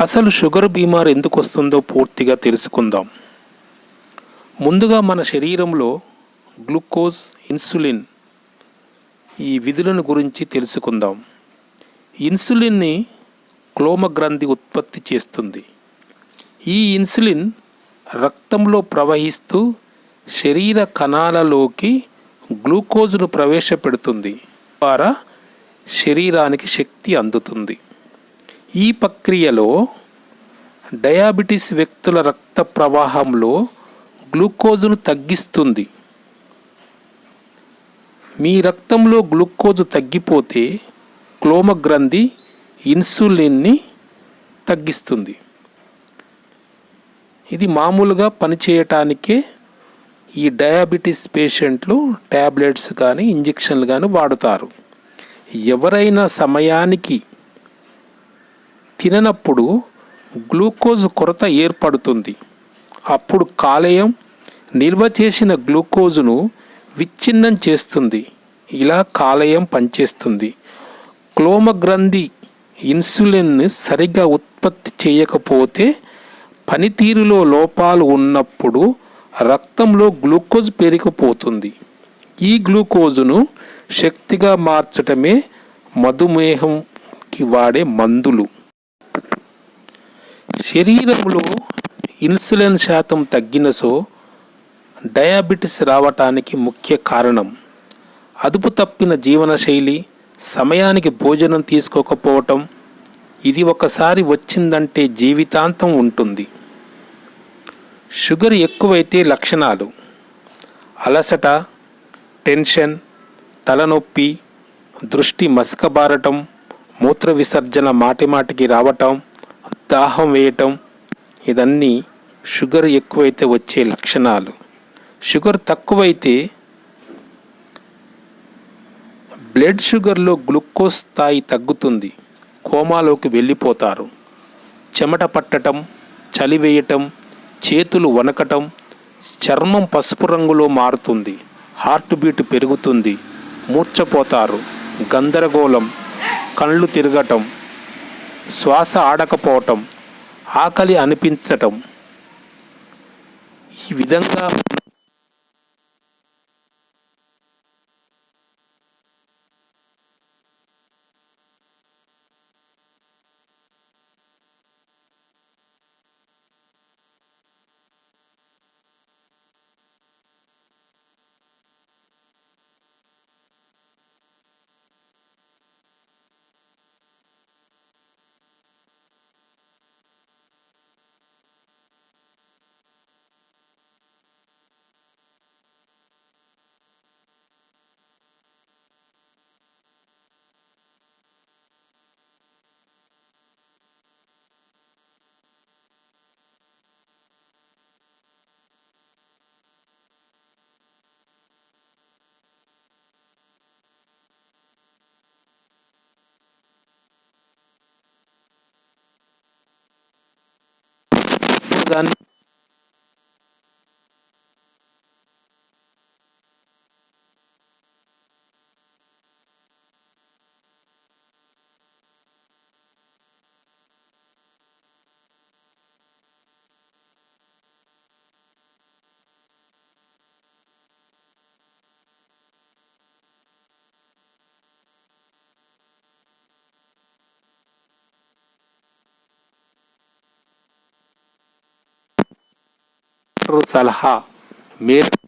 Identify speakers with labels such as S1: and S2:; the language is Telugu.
S1: అసలు షుగర్ బీమార్ ఎందుకు వస్తుందో పూర్తిగా తెలుసుకుందాం. ముందుగా మన శరీరంలో గ్లూకోజ్ ఇన్సులిన్ ఈ విధులను గురించి తెలుసుకుందాం. ఇన్సులిన్ని క్లోమగ్రంథి ఉత్పత్తి చేస్తుంది. ఈ ఇన్సులిన్ రక్తంలో ప్రవహిస్తూ శరీర కణాలలోకి గ్లూకోజ్ను ప్రవేశపెడుతుంది ద్వారా శరీరానికి శక్తి అందుతుంది. ఈ ప్రక్రియలో డయాబెటీస్ వ్యక్తుల రక్త ప్రవాహంలో గ్లూకోజును తగ్గిస్తుంది. మీ రక్తంలో గ్లూకోజు తగ్గిపోతే క్లోమ గ్రంథి ఇన్సులిన్ని తగ్గిస్తుంది. ఇది మామూలుగా పనిచేయటానికే ఈ డయాబెటీస్ పేషెంట్లు ట్యాబ్లెట్స్ కానీ ఇంజెక్షన్లు కానీ వాడుతారు. ఎవరైనా సమయానికి తిననప్పుడు గ్లూకోజ్ కొరత ఏర్పడుతుంది. అప్పుడు కాలేయం నిల్వ చేసిన గ్లూకోజ్ను విచ్ఛిన్నం చేస్తుంది. ఇలా కాలేయం పనిచేస్తుంది. క్లోమగ్రంథి ఇన్సులిన్ని సరిగ్గా ఉత్పత్తి చేయకపోతే పనితీరులో లోపాలు ఉన్నప్పుడు రక్తంలో గ్లూకోజ్ పెరిగిపోతుంది. ఈ గ్లూకోజును శక్తిగా మార్చటమే మధుమేహంకి వాడే మందులు. శరీరంలో ఇన్సులిన్ శాతం తగ్గినసో డయాబెటిస్ రావటానికి ముఖ్య కారణం. అదుపు తప్పిన జీవనశైలి సమయానికి భోజనం తీసుకోకపోవటం ఇది ఒకసారి వచ్చిందంటే జీవితాంతం ఉంటుంది. షుగర్ ఎక్కువైతే లక్షణాలు. అలసట టెన్షన్ తలనొప్పి దృష్టి మసకబారటం మూత్ర విసర్జన మాటిమాటికి రావటం దాహం వేయటం ఇదన్నీ షుగర్ ఎక్కువైతే వచ్చే లక్షణాలు. షుగర్ తక్కువైతే బ్లడ్ షుగర్లో గ్లూకోజ్ స్థాయి తగ్గుతుంది కోమాలోకి వెళ్ళిపోతారు. చెమట పట్టటం చలి వేయటం చేతులు వనకటం చర్మం పసుపు రంగులో మారుతుంది హార్ట్ బీట్ పెరుగుతుంది మూర్చపోతారు గందరగోళం కళ్ళు తిరగటం శ్వాస ఆడకపోవటం ఆకలి అనిపించటం ఈ విధంగా dann డాక్టర్ సలహా మేరకు